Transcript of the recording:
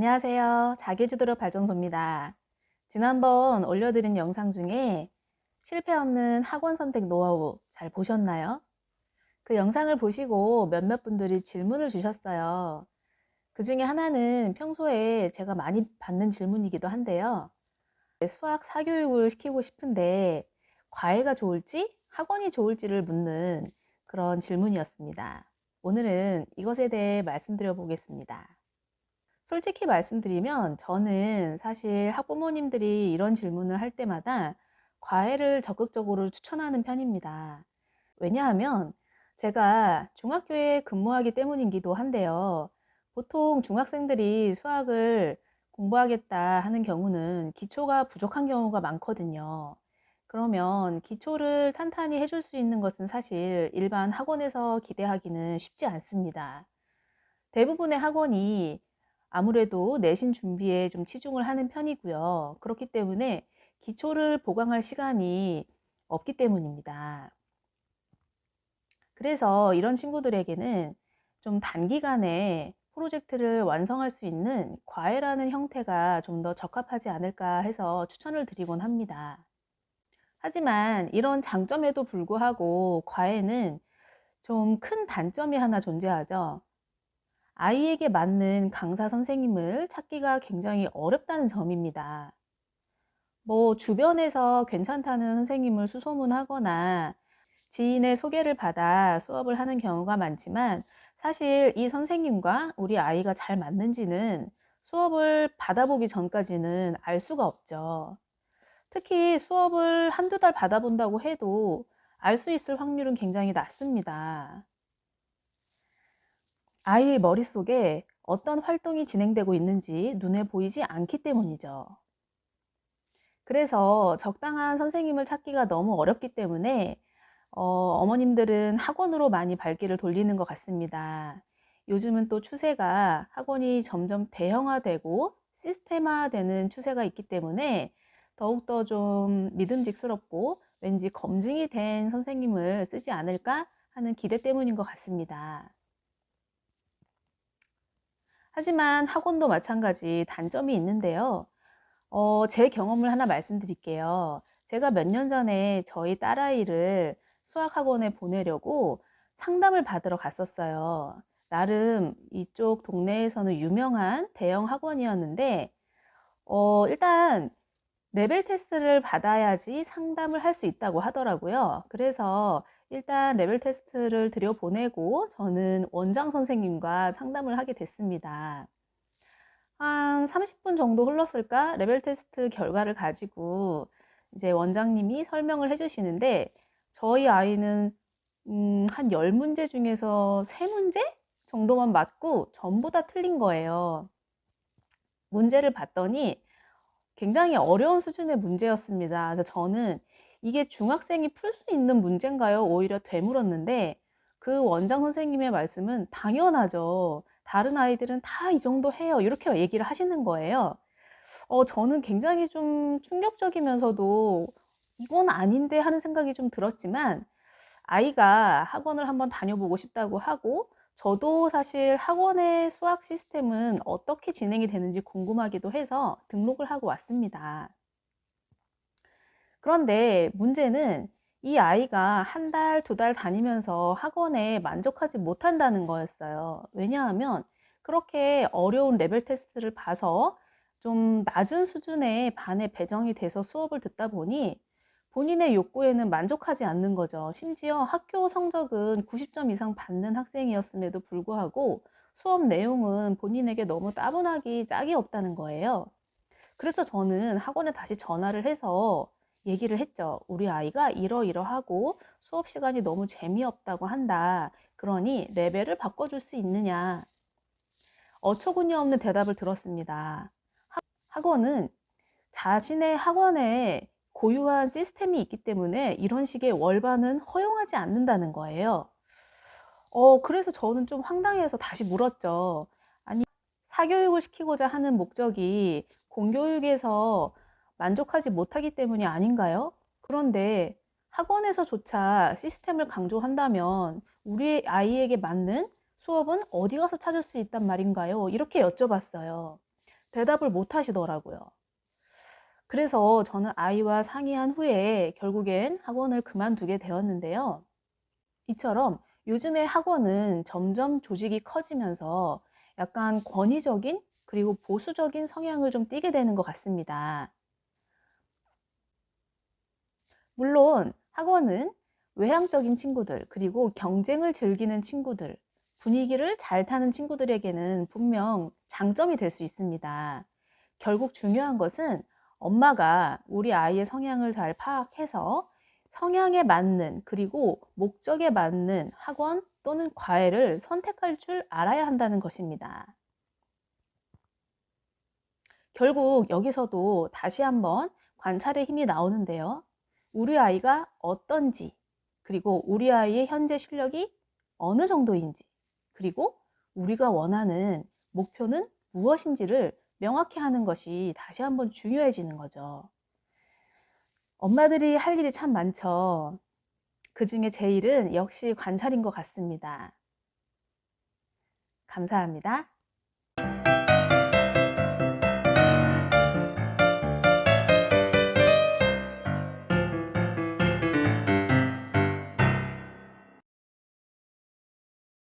안녕하세요. 자기주도력 발전소입니다. 지난번 올려드린 영상 중에 실패 없는 학원 선택 노하우 잘 보셨나요? 그 영상을 보시고 몇몇 분들이 질문을 주셨어요. 그 중에 하나는 평소에 제가 많이 받는 질문이기도 한데요. 수학 사교육을 시키고 싶은데 과외가 좋을지 학원이 좋을지를 묻는 그런 질문이었습니다. 오늘은 이것에 대해 말씀드려 보겠습니다. 솔직히 말씀드리면 저는 사실 학부모님들이 이런 질문을 할 때마다 과외를 적극적으로 추천하는 편입니다. 왜냐하면 제가 중학교에 근무하기 때문이기도 한데요. 보통 중학생들이 수학을 공부하겠다 하는 경우는 기초가 부족한 경우가 많거든요. 그러면 기초를 탄탄히 해줄 수 있는 것은 사실 일반 학원에서 기대하기는 쉽지 않습니다. 대부분의 학원이 아무래도 내신 준비에 좀 치중을 하는 편이고요. 그렇기 때문에 기초를 보강할 시간이 없기 때문입니다. 그래서 이런 친구들에게는 좀 단기간에 프로젝트를 완성할 수 있는 과외라는 형태가 좀 더 적합하지 않을까 해서 추천을 드리곤 합니다. 하지만 이런 장점에도 불구하고 과외는 좀 큰 단점이 하나 존재하죠. 아이에게 맞는 강사 선생님을 찾기가 굉장히 어렵다는 점입니다. 뭐 주변에서 괜찮다는 선생님을 수소문하거나 지인의 소개를 받아 수업을 하는 경우가 많지만 사실 이 선생님과 우리 아이가 잘 맞는지는 수업을 받아보기 전까지는 알 수가 없죠. 특히 수업을 한두 달 받아본다고 해도 알 수 있을 확률은 굉장히 낮습니다. 아이의 머릿속에 어떤 활동이 진행되고 있는지 눈에 보이지 않기 때문이죠. 그래서 적당한 선생님을 찾기가 너무 어렵기 때문에 어, 어머님들은 학원으로 많이 발길을 돌리는 것 같습니다. 요즘은 또 추세가 학원이 점점 대형화되고 시스템화되는 추세가 있기 때문에 더욱더 좀 믿음직스럽고 왠지 검증이 된 선생님을 쓰지 않을까 하는 기대 때문인 것 같습니다. 하지만 학원도 마찬가지 단점이 있는데요. 어, 제 경험을 하나 말씀드릴게요. 제가 몇 년 전에 저희 딸아이를 수학학원에 보내려고 상담을 받으러 갔었어요. 나름 이쪽 동네에서는 유명한 대형 학원이었는데, 어, 일단 레벨 테스트를 받아야지 상담을 할 수 있다고 하더라고요. 그래서 일단 레벨 테스트를 들여보내고 저는 원장 선생님과 상담을 하게 됐습니다. 한 30분 정도 흘렀을까? 레벨 테스트 결과를 가지고 이제 원장님이 설명을 해주시는데 저희 아이는 음, 한 10문제 중에서 3문제 정도만 맞고 전부 다 틀린 거예요. 문제를 봤더니 굉장히 어려운 수준의 문제였습니다. 그래서 저는 이게 중학생이 풀 수 있는 문제인가요? 오히려 되물었는데 그 원장 선생님의 말씀은 당연하죠. 다른 아이들은 다 이 정도 해요. 이렇게 얘기를 하시는 거예요. 어, 저는 굉장히 좀 충격적이면서도 이건 아닌데 하는 생각이 좀 들었지만 아이가 학원을 한번 다녀보고 싶다고 하고 저도 사실 학원의 수학 시스템은 어떻게 진행이 되는지 궁금하기도 해서 등록을 하고 왔습니다. 그런데 문제는 이 아이가 한 달, 두 달 다니면서 학원에 만족하지 못한다는 거였어요. 왜냐하면 그렇게 어려운 레벨 테스트를 봐서 좀 낮은 수준의 반에 배정이 돼서 수업을 듣다 보니 본인의 욕구에는 만족하지 않는 거죠. 심지어 학교 성적은 90점 이상 받는 학생이었음에도 불구하고 수업 내용은 본인에게 너무 따분하기 짝이 없다는 거예요. 그래서 저는 학원에 다시 전화를 해서 얘기를 했죠. 우리 아이가 이러이러하고 수업 시간이 너무 재미없다고 한다. 그러니 레벨을 바꿔줄 수 있느냐. 어처구니 없는 대답을 들었습니다. 학원은 자신의 학원에 고유한 시스템이 있기 때문에 이런 식의 월반은 허용하지 않는다는 거예요. 어, 그래서 저는 좀 황당해서 다시 물었죠. 아니, 사교육을 시키고자 하는 목적이 공교육에서 만족하지 못하기 때문이 아닌가요? 그런데 학원에서조차 시스템을 강조한다면 우리 아이에게 맞는 수업은 어디 가서 찾을 수 있단 말인가요? 이렇게 여쭤봤어요. 대답을 못 하시더라고요. 그래서 저는 아이와 상의한 후에 결국엔 학원을 그만두게 되었는데요. 이처럼 요즘에 학원은 점점 조직이 커지면서 약간 권위적인 그리고 보수적인 성향을 좀 띠게 되는 것 같습니다. 물론 학원은 외향적인 친구들, 그리고 경쟁을 즐기는 친구들, 분위기를 잘 타는 친구들에게는 분명 장점이 될 수 있습니다. 결국 중요한 것은 엄마가 우리 아이의 성향을 잘 파악해서 성향에 맞는 그리고 목적에 맞는 학원 또는 과외를 선택할 줄 알아야 한다는 것입니다. 결국 여기서도 다시 한번 관찰의 힘이 나오는데요. 우리 아이가 어떤지, 그리고 우리 아이의 현재 실력이 어느 정도인지, 그리고 우리가 원하는 목표는 무엇인지를 명확히 하는 것이 다시 한번 중요해지는 거죠. 엄마들이 할 일이 참 많죠. 그 중에 제 일은 역시 관찰인 것 같습니다. 감사합니다.